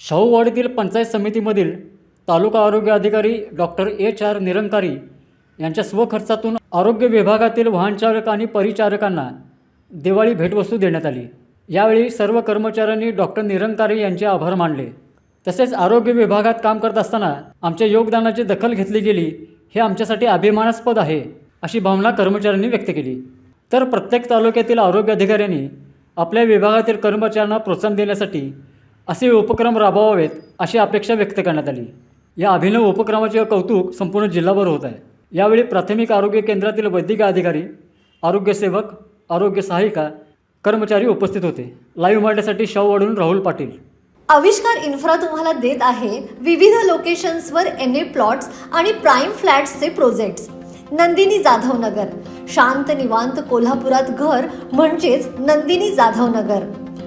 शाहूवाडीतील पंचायत समितीमधील तालुका आरोग्य अधिकारी डॉक्टर एच आर निरंकारी यांच्या स्वखर्चातून आरोग्य विभागातील वाहनचालक आणि परिचारकांना दिवाळी भेटवस्तू देण्यात आली. यावेळी सर्व कर्मचाऱ्यांनी डॉक्टर निरंकारी यांचे आभार मानले. तसेच आरोग्य विभागात काम करत असताना आमच्या योगदानाची दखल घेतली गेली हे आमच्यासाठी अभिमानास्पद आहे अशी भावना कर्मचाऱ्यांनी व्यक्त केली. तर प्रत्येक तालुक्यातील आरोग्य अधिकाऱ्यांनी आपल्या विभागातील कर्मचाऱ्यांना प्रोत्साहन देण्यासाठी असे उपक्रम राबवावेत अशी अपेक्षा व्यक्त करण्यात आली. या अभिनव उपक्रमाचे कौतुक संपूर्ण जिल्हाभर होत आहे. यावेळी प्राथमिक आरोग्य केंद्रातील वैद्यकीय अधिकारी आरोग्यसेवक आरोग्य सहायिका कर्मचारी उपस्थित होते. लाईव्ह मराठीसाठी वाढून राहुल पाटील. आविष्कार इन्फ्रा तुम्हाला देत आहे विविध लोकेशन्सवर एन ए प्लॉट्स आणि प्राईम फ्लॅट्सचे प्रोजेक्ट्स. नंदिनी जाधव नगर शांत निवांत कोल्हापुरात घर म्हणजेच नंदिनी जाधव नगर